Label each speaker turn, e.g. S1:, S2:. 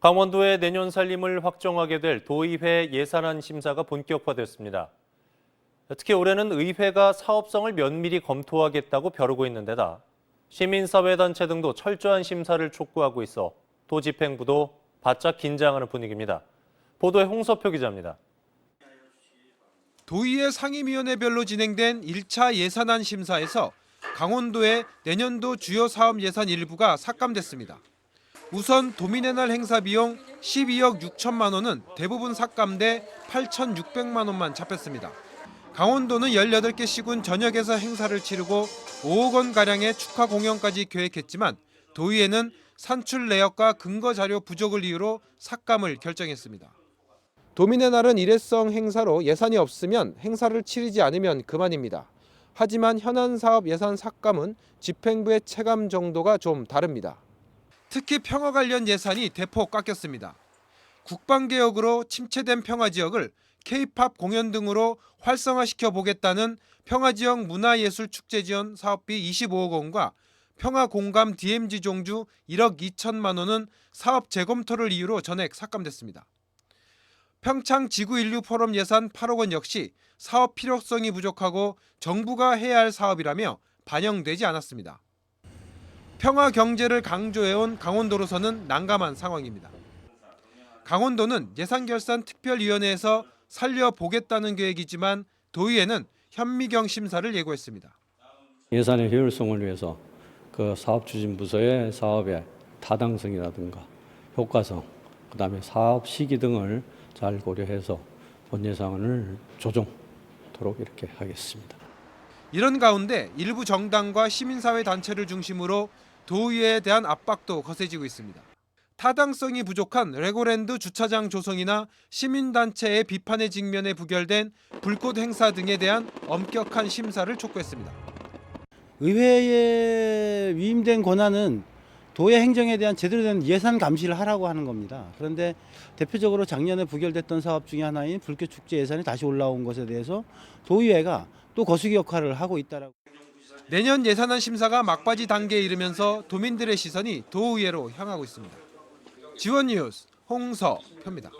S1: 강원도의 내년 살림을 확정하게 될 도의회 예산안 심사가 본격화됐습니다. 특히 올해는 의회가 사업성을 면밀히 검토하겠다고 벼르고 있는 데다 시민사회단체 등도 철저한 심사를 촉구하고 있어 도 집행부도 바짝 긴장하는 분위기입니다. 보도에 홍서표 기자입니다.
S2: 도의회 상임위원회별로 진행된 1차 예산안 심사에서 강원도의 내년도 주요 사업 예산 일부가 삭감됐습니다. 우선 도민의 날 행사 비용 12억 6천만 원은 대부분 삭감돼 8,600만 원만 잡혔습니다. 강원도는 18개 시군 전역에서 행사를 치르고 5억 원 가량의 축하 공연까지 계획했지만 도의회는 산출 내역과 근거 자료 부족을 이유로 삭감을 결정했습니다. 도민의 날은 일회성 행사로 예산이 없으면 행사를 치르지 않으면 그만입니다. 하지만 현안 사업 예산 삭감은 집행부의 체감 정도가 좀 다릅니다. 특히 평화 관련 예산이 대폭 깎였습니다. 국방개혁으로 침체된 평화 지역을 K-팝 공연 등으로 활성화시켜 보겠다는 평화지역 문화예술축제 지원 사업비 25억 원과 평화공감 DMZ 종주 1억 2천만 원은 사업 재검토를 이유로 전액 삭감됐습니다. 평창 지구 인류 포럼 예산 8억 원 역시 사업 필요성이 부족하고 정부가 해야 할 사업이라며 반영되지 않았습니다. 평화 경제를 강조해온 강원도로서는 난감한 상황입니다. 강원도는 예산결산 특별위원회에서 살려보겠다는 계획이지만 도의회는 현미경 심사를 예고했습니다.
S3: 예산의 효율성을 위해서 그 사업 추진 부서의 사업의 타당성이라든가 효과성, 그다음에 사업 시기 등을 잘 고려해서 본 예산을 조정토록 이렇게 하겠습니다.
S2: 이런 가운데 일부 정당과 시민사회 단체를 중심으로 도의회에 대한 압박도 거세지고 있습니다. 타당성이 부족한 레고랜드 주차장 조성이나 시민단체의 비판에 직면해 부결된 불꽃 행사 등에 대한 엄격한 심사를 촉구했습니다.
S4: 의회에 위임된 권한은 도의 행정에 대한 제대로 된 예산 감시를 하라고 하는 겁니다. 그런데 대표적으로 작년에 부결됐던 사업 중에 하나인 불교 축제 예산이 다시 올라온 것에 대해서 도의회가 또 거수기 역할을 하고 있다라고.
S2: 내년 예산안 심사가 막바지 단계에 이르면서 도민들의 시선이 도의회로 향하고 있습니다. 지원 뉴스 홍서표입니다.